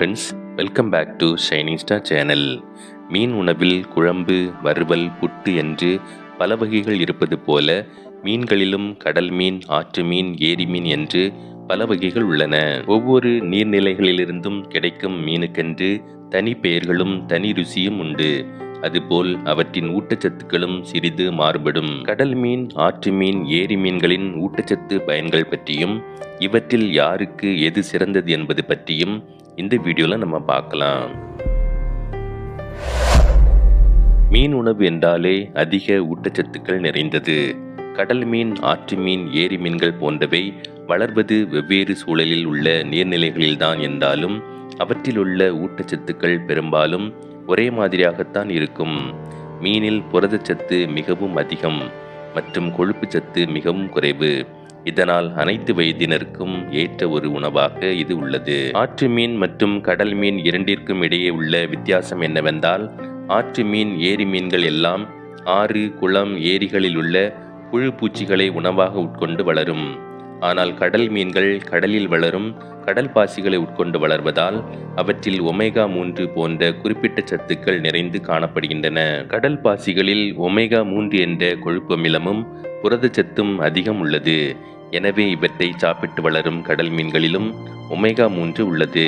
Friends welcome back to shining star channel மீன் உணவில் குழம்பு வறுவல் புட்டு என்று பல வகைகள் இருப்பது போல மீன்களிலும் கடல் மீன் ஆற்று மீன் ஏரி மீன் என்று பல வகைகள் உள்ளன. ஒவ்வொரு நீர்நிலைகளிலிருந்தும் கிடைக்கும் மீனுக்கென்று தனி பெயர்களும் தனி ருசியும் உண்டு. அதுபோல் அவற்றின் ஊட்டச்சத்துக்களும் சிறிது மாறுபடும். கடல் மீன் ஆற்று மீன் ஏரி மீன்களின் ஊட்டச்சத்து பயன்கள் பற்றியும் இவற்றில் யாருக்கு எது சிறந்தது என்பது பற்றியும் இந்த வீடியோவில் நம்ம பார்க்கலாம். மீன் உணவு என்றாலே அதிக ஊட்டச்சத்துக்கள் நிறைந்தது. கடல் மீன் ஆற்று மீன் ஏரி மீன்கள் போன்றவை வளர்வது வெவ்வேறு சூழலில் உள்ள நீர்நிலைகளில்தான் என்றாலும் அவற்றில் உள்ள ஊட்டச்சத்துக்கள் பெரும்பாலும் ஒரே மாதிரியாகத்தான் இருக்கும். மீனில் புரதச்சத்து மிகவும் அதிகம் மற்றும் கொழுப்புச்சத்து மிகவும் குறைவு. இதனால் அனைத்து வயதினருக்கும் ஏற்ற ஒரு உணவாக இது உள்ளது. ஆற்று மீன் மற்றும் கடல் மீன் இரண்டிற்கும் இடையே உள்ள வித்தியாசம் என்னவென்றால் ஆற்று மீன் ஏரி மீன்கள் எல்லாம் ஆறு குளம் ஏரிகளில் உள்ள புழு பூச்சிகளை உணவாக உட்கொண்டு வளரும். ஆனால் கடல் மீன்கள் கடலில் வளரும் கடல் பாசிகளை உட்கொண்டு வளர்வதால் அவற்றில் ஒமேகா மூன்று போன்ற குறிப்பிட்ட சத்துக்கள் நிறைந்து காணப்படுகின்றன. கடல் பாசிகளில் ஒமேகா மூன்று என்ற கொழுப்பு அமிலமும் புரதச்சத்தும் அதிகம் உள்ளது. எனவே இவற்றை சாப்பிட்டு வளரும் கடல் மீன்களிலும் ஒமேகா மூன்று உள்ளது.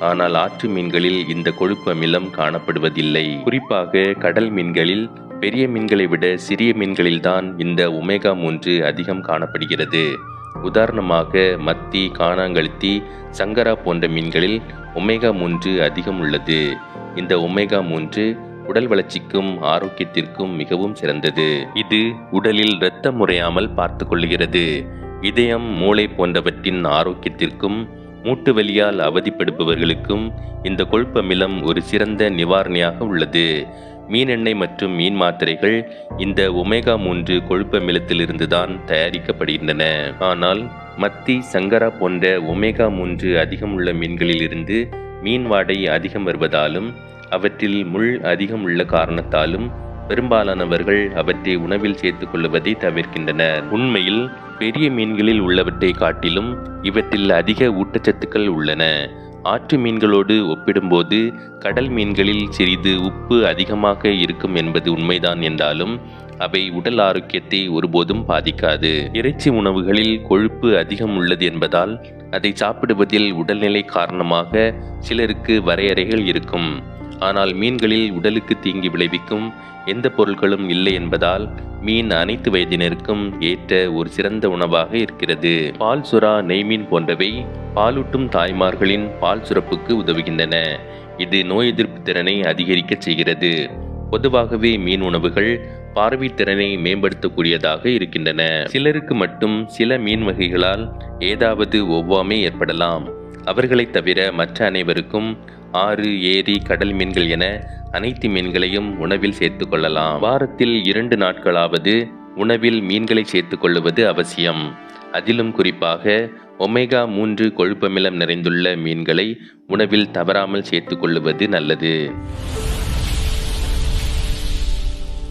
ஆனால் ஆற்று மீன்களில் இந்த கொழுப்பு அமிலம் காணப்படுவதில்லை. குறிப்பாக கடல் மீன்களில் பெரிய மீன்களை விட சிறிய மீன்களில்தான் இந்த ஒமேகா மூன்று அதிகம் காணப்படுகிறது. உதாரணமாக மத்தி காணாங்கழுத்தி சங்கரா போன்ற மீன்களில் ஒமேகா மூன்று அதிகம் உள்ளது. இந்த ஒமேகா மூன்று உடல் வளர்ச்சிக்கும் ஆரோக்கியத்திற்கும் மிகவும் சிறந்தது. இது உடலில் இரத்தம் முறையாமல் பார்த்து கொள்கிறது. இதயம் மூளை போன்றவற்றின் ஆரோக்கியத்திற்கும் மூட்டு வலியால் அவதிப்படுபவர்களுக்கும் இந்த கொழுப்பமிலம் ஒரு சிறந்த நிவாரணியாக உள்ளது. மீன் எண்ணெய் மற்றும் மீன் மாத்திரைகள் இந்த ஒமேகா மூன்று கொழுப்பமிலத்திலிருந்து தான் தயாரிக்கப்படுகின்றன. ஆனால் மத்தி சங்கரா போன்ற ஒமேகா மூன்று அதிகம் உள்ள மீன்களிலிருந்து மீன் வாடை அதிகம் வருவதாலும் அவற்றில் முள் அதிகம் உள்ள காரணத்தாலும் பெரும்பாலானவர்கள் அவற்றை உணவில் சேர்த்துக் கொள்வதை தவிர்க்கின்றனர். உண்மையில் பெரிய மீன்களில் உள்ளவற்றை காட்டிலும் இவற்றில் அதிக ஊட்டச்சத்துக்கள் உள்ளன. ஆற்று மீன்களோடு ஒப்பிடும்போது கடல் மீன்களில் சிறிது உப்பு அதிகமாக இருக்கும் என்பது உண்மைதான் என்றாலும் அவை உடல் ஆரோக்கியத்தை ஒருபோதும் பாதிக்காது. இறைச்சி உணவுகளில் கொழுப்பு அதிகம் உள்ளது என்பதால் அதை சாப்பிடுவதில் உடல்நிலை காரணமாக சிலருக்கு வரையறைகள் இருக்கும். ஆனால் மீன்களில் உடலுக்கு தீங்கி விளைவிக்கும் எந்த பொருட்களும் இல்லை என்பதால் மீன் அனைத்து வயதினருக்கும் ஏற்ற ஒரு சிறந்த உணவாக இருக்கிறது. பால் சுறா நெய்மீன் போன்றவை பாலூட்டும் தாய்மார்களின் பால் சுரப்புக்கு உதவுகின்றன. இது நோய் எதிர்ப்பு திறனை அதிகரிக்க செய்கிறது. பொதுவாகவே மீன் உணவுகள் பார்வை திறனை மேம்படுத்தக்கூடியதாக இருக்கின்றன. சிலருக்கு மட்டும் சில மீன் வகைகளால் ஏதாவது ஒவ்வாமை ஏற்படலாம். அவர்களைத் தவிர மற்ற அனைவருக்கும் ஆறு ஏரி கடல் மீன்கள் என அனைத்து மீன்களையும் உணவில் சேர்த்துக் கொள்ளலாம். வாரத்தில் இரண்டு நாட்களாவது உணவில் மீன்களை சேர்த்து கொள்வது அவசியம். அதிலும் குறிப்பாக ஒமேகா மூன்று கொழுப்பமிலம் நிறைந்துள்ள மீன்களை உணவில் தவறாமல் சேர்த்து கொள்வது நல்லது.